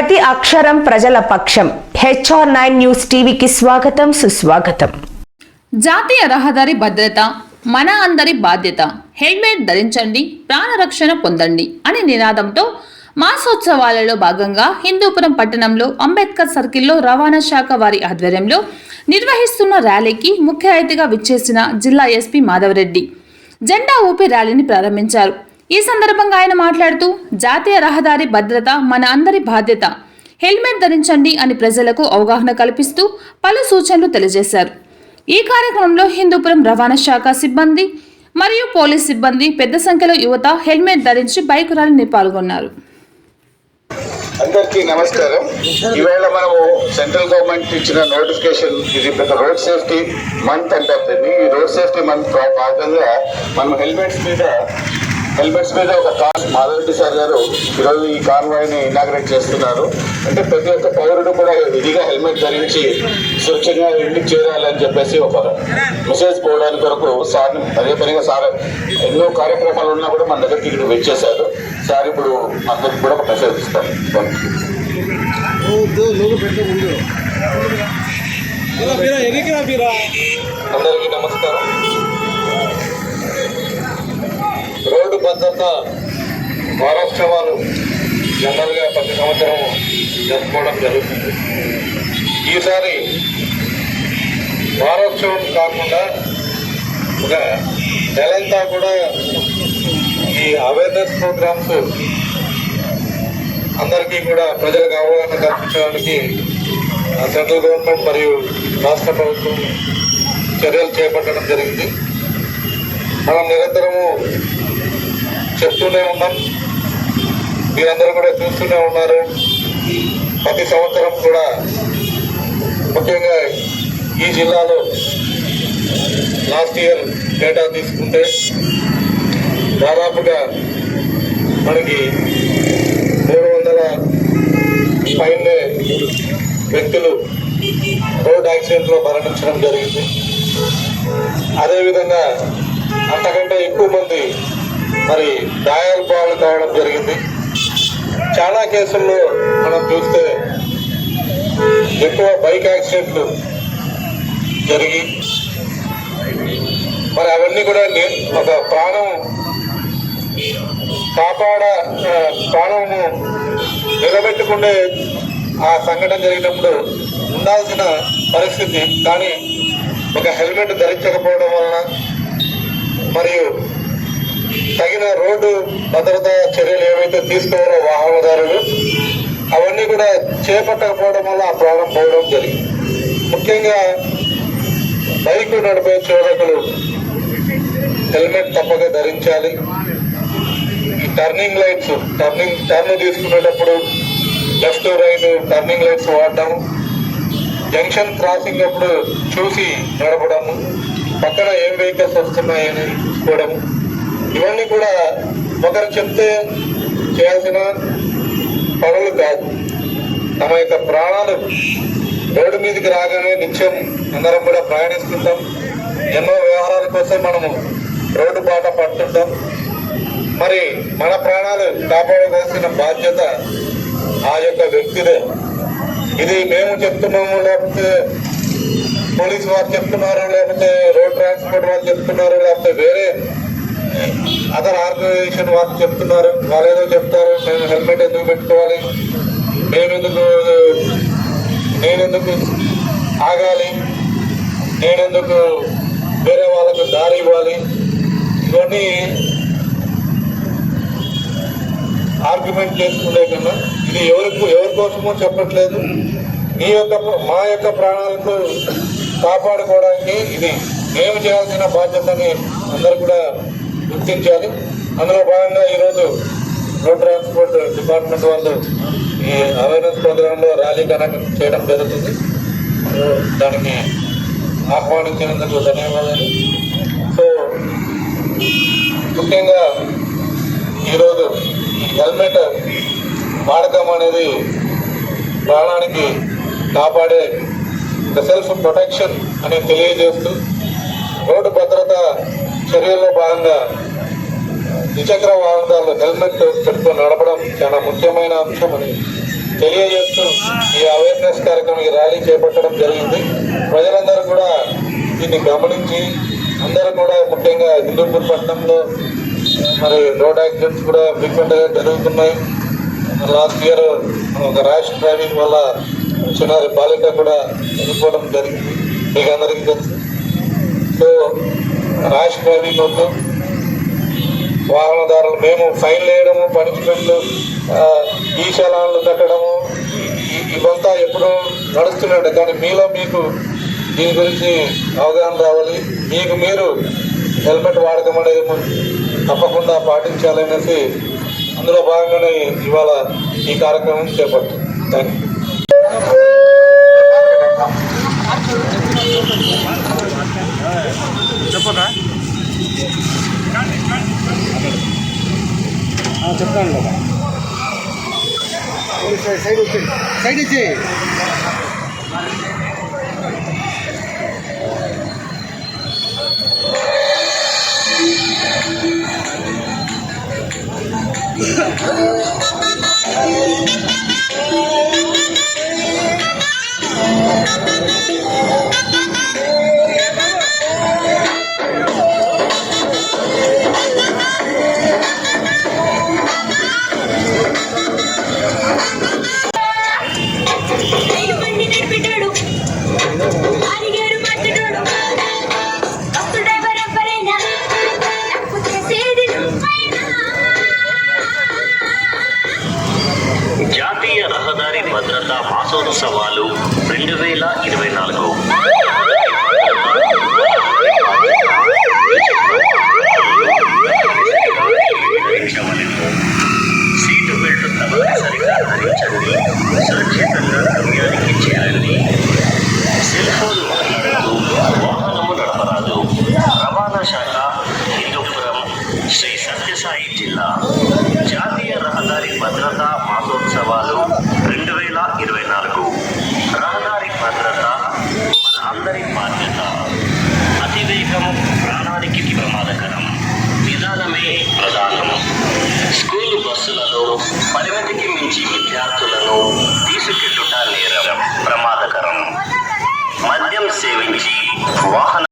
ప్రతి అక్షరం ప్రజల పక్షం. హెచ్ఆర్ నైన్ న్యూస్ టీవీకి స్వాగతం సుస్వాగతం. జాతీయ రహదారి భద్రత మన అందరి బాధ్యత. హెల్మెట్ ధరించండి ప్రాణరక్షణ పొందండి అనే నినాదంతో మాసోత్సవాలలో భాగంగా హిందూపురం పట్టణంలో అంబేద్కర్ సర్కిల్లో రవాణా శాఖ వారి ఆధ్వర్యంలో నిర్వహిస్తున్న ర్యాలీకి ముఖ్య అతిథిగా విచ్చేసిన జిల్లా ఎస్పీ మాధవరెడ్డి. జెండా ఊపి ర్యాలీని ప్రారంభించారు. ఈ సందర్భంగా ఆయన మాట్లాడుతూ జాతీయ రహదారి భద్రత మన అందరి బాధ్యత. హెల్మెట్ ధరించండి అని ప్రజలకు అవగాహన కల్పిస్తూ పలు సూచనలు తెలియజేశారు. ఈ కార్యక్రమంలో హిందూపురం రవాణా శాఖ సిబ్బంది మరియు పోలీస్ సిబ్బంది పెద్ద సంఖ్యలో యువత హెల్మెట్ ధరించి బైక్ ర్యాలీని పాల్గొన్నారు. అందరికీ నమస్కారం. ఈవేళ మనము సెంట్రల్ గవర్నమెంట్ ఇచ్చిన నోటిఫికేషన్ ఇది పెద్ద రోడ్ సేఫ్టీ మంత్ అంటే ఈ రోడ్ సేఫ్టీ మంత్ భాగంగా మనం హెల్మెట్స్ మీద హెల్మెట్స్ మీద ఒక కార్ మాధవరెడ్డి సార్ గారు ఈరోజు ఈ కాన్వాయ్ని ఇనాగ్రేట్ చేస్తున్నారు. అంటే ప్రతి ఒక్క పౌరుడు కూడా విధిగా హెల్మెట్ ధరించి సురక్షంగా ఇంటికి చేరాలని చెప్పేసి ఒక మెసేజ్ పోవడానికి కొరకు సార్ అదే పనిగా సార్ ఎన్నో కార్యక్రమాలు ఉన్నా కూడా మన దగ్గరికి ఇక్కడ వచ్చేసారు సార్ ఇప్పుడు అందరికి కూడా ఒక మెసేజ్ ఇస్తాను అందరికీ నమస్కారం. రోడ్డు భద్రత వారోత్సవాలు జనరల్గా ప్రతి సంవత్సరం జరుపుకోవడం జరుగుతుంది. ఈసారి వారోత్సవం కాకుండా ఒక నెలంతా కూడా ఈ అవేర్నెస్ ప్రోగ్రామ్స్ అందరికీ కూడా ప్రజలకు అవగాహన కల్పించడానికి సెంట్రల్ గవర్నమెంట్ మరియు రాష్ట్ర ప్రభుత్వం చర్యలు చేపట్టడం జరిగింది. మనం నిరంతరము చెప్తూనే ఉన్నాం. మీరందరూ కూడా చూస్తూనే ఉన్నారు. ప్రతి సంవత్సరం కూడా ముఖ్యంగా ఈ జిల్లాలో లాస్ట్ ఇయర్ డేటా తీసుకుంటే దాదాపుగా మనకి మూడు వందల పైనే వ్యక్తులు రోడ్ యాక్సిడెంట్లో మరణించడం జరిగింది. అదేవిధంగా అంతకంటే ఎక్కువ మంది మరి గాయాల పాలు కావడం జరిగింది. చాలా కేసుల్లో మనం చూస్తే ఎక్కువ బైక్ యాక్సిడెంట్లు జరిగి మరి అవన్నీ కూడా ఒక ప్రాణం కాపాడ ప్రాణము నిలబెట్టుకుండే ఆ సంఘటన జరిగినప్పుడు ఉండాల్సిన పరిస్థితి. కానీ ఒక హెల్మెట్ ధరించకపోవడం వలన మరియు తగిన రోడ్డు భద్రతా చర్యలు ఏవైతే తీసుకోవాలో వాహనదారులు అవన్నీ కూడా చేపట్టకపోవడం వల్ల ఆ ప్రాణం పోవడం జరిగింది. ముఖ్యంగా బైక్ నడిపే చోదకులు హెల్మెట్ తప్పక ధరించాలి. టర్నింగ్ లైట్స్ టర్నింగ్ టర్న్ తీసుకునేటప్పుడు లెఫ్ట్ రైట్ టర్నింగ్ లైట్స్ వాడడం జంక్షన్ క్రాసింగ్ అప్పుడు చూసి నడపడము పక్కన ఏం వెహికల్స్ వస్తున్నాయని చూసుకోవడం ఇవన్నీ కూడా ఒకరు చెప్తే చేయాల్సిన పనులు కాదు. తమ యొక్క ప్రాణాలు రోడ్డు మీదకి రాగానే నిత్యం అందరం కూడా ప్రయాణిస్తుంటాం. ఎన్నో వ్యవహారాల కోసం మనము రోడ్డు బాట పడుతుంటాం. మరి మన ప్రాణాలు కాపాడవలసిన బాధ్యత ఆ యొక్క వ్యక్తిదే. ఇది మేము చెప్తున్నాము లేకపోతే పోలీసు వారు చెప్తున్నారు లేకపోతే రోడ్ ట్రాన్స్పోర్ట్ వాళ్ళు చెప్తున్నారు లేకపోతే వేరే అదర్ ఆర్గనైజేషన్ వాళ్ళు చెప్తున్నారు వాళ్ళు ఏదో చెప్తారు మేము హెల్మెట్ ఎందుకు పెట్టుకోవాలి? మేమెందుకు నేనెందుకు ఆగాలి? నేనెందుకు వేరే వాళ్ళకు దారి ఇవ్వాలి? ఇవన్నీ ఆర్గ్యుమెంట్ చేసుకునే కన్నా ఇది ఎవరికి ఎవరి కోసమో చెప్పట్లేదు. మీ యొక్క మా యొక్క ప్రాణాలను కాపాడుకోవడానికి ఇది మేము చేయాల్సిన బాధ్యతని అందరూ కూడా గుర్తించాలి అందులో భాగంగా ఈరోజు రోడ్ ట్రాన్స్పోర్ట్ డిపార్ట్మెంట్ వాళ్ళు ఈ అవేర్నెస్ ప్రోగ్రాంలో ర్యాలీ కనెక్ట్ చేయడం జరుగుతుంది. సో దానికి ఆహ్వానించినందుకు ధన్యవాదాలు. సో ముఖ్యంగా ఈరోజు హెల్మెట్ వాడకం అనేది ప్రాణానికి కాపాడే సెల్ఫ్ ప్రొటెక్షన్ అని తెలియజేస్తూ రోడ్డు భద్రత చర్యల్లో భాగంగా ద్విచక్ర వాహనాలు హెల్మెట్ పెట్టుకొని నడపడం చాలా ముఖ్యమైన అంశం అని తెలియజేస్తూ ఈ అవేర్నెస్ కార్యక్రమం ఈ ర్యాలీ చేపట్టడం జరిగింది. ప్రజలందరూ కూడా దీన్ని గమనించి అందరూ కూడా ముఖ్యంగా హిందూపూర్ పట్టణంలో మరి రోడ్ యాక్సిడెంట్స్ కూడా ఫ్రీక్వెంట్గా జరుగుతున్నాయి. లాస్ట్ ఇయర్ ఒక ర్యాష్ డ్రైవింగ్ వల్ల చిన్నారి బాలిక కూడా చనిపోవడం జరిగింది. మీకు అందరికీ తెలుసు. సో రాష్ట్ర డ్రైవింగ్ వాహనదారులు మేము ఫైన్ వేయడము పనిష్మెంట్లు ఈ చలాన్లు కట్టడము ఇవంతా ఎప్పుడూ నడుస్తున్నాడు కానీ మీలో మీకు దీని గురించి అవగాహన రావాలి. మీకు మీరు హెల్మెట్ వాడకం అనేది తప్పకుండా పాటించాలనేసి అందులో భాగంగానే ఇవాళ ఈ కార్యక్రమం చేపట్టాం థ్యాంక్ యూ చెప్పదా చెప్తాను కదా సైడ్ సైడ్ వచ్చి సైడ్